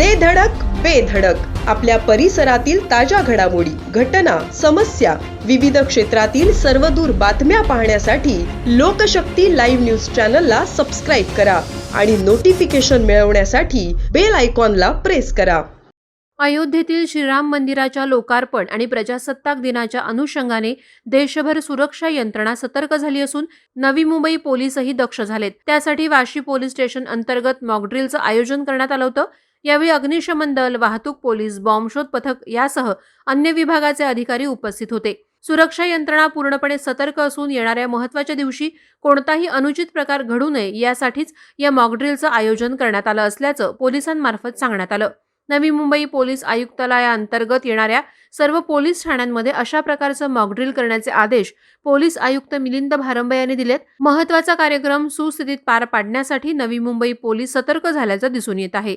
दे धडक बेधडक आपल्या परिसरातील ताज्या घडामोडी घटना समस्या विविध क्षेत्रातील सर्वदूर बातम्या पाहण्यासाठी लोकशक्ती लाईव्ह न्यूज चॅनलला सबस्क्राईब करा आणि नोटिफिकेशन मिळवण्यासाठी बेल आयकॉनला प्रेस करा. अयोध्येतील श्रीराम मंदिराच्या लोकार्पण आणि प्रजासत्ताक दिनाच्या अनुषंगाने देशभर सुरक्षा यंत्रणा सतर्क झाली असून नवी मुंबई पोलीसही दक्ष झालेत. त्यासाठी वाशी पोलीस स्टेशन अंतर्गत मॉकड्रिलचं आयोजन करण्यात आलं होतं. यावेळी अग्निशमन दल वाहतूक पोलीस बॉम्बशोध पथक यासह अन्य विभागाचे अधिकारी उपस्थित होते. सुरक्षा यंत्रणा पूर्णपणे सतर्क असून येणाऱ्या महत्त्वाच्या दिवशी कोणताही अनुचित प्रकार घडू नये यासाठीच या मॉकड्रिलचं आयोजन करण्यात आलं असल्याचं पोलिसांमार्फत सांगण्यात आलं. नवी मुंबई पोलीस आयुक्तालयाअंतर्गत येणाऱ्या सर्व पोलीस ठाण्यांमध्ये अशा प्रकारचं मॉकड्रिल करण्याचे आदेश पोलीस आयुक्त मिलिंद भारंबे यांनी दिलेत. महत्त्वाचा कार्यक्रम सुस्थितीत पार पाडण्यासाठी नवी मुंबई पोलीस सतर्क झाल्याचं दिसून येत आहे.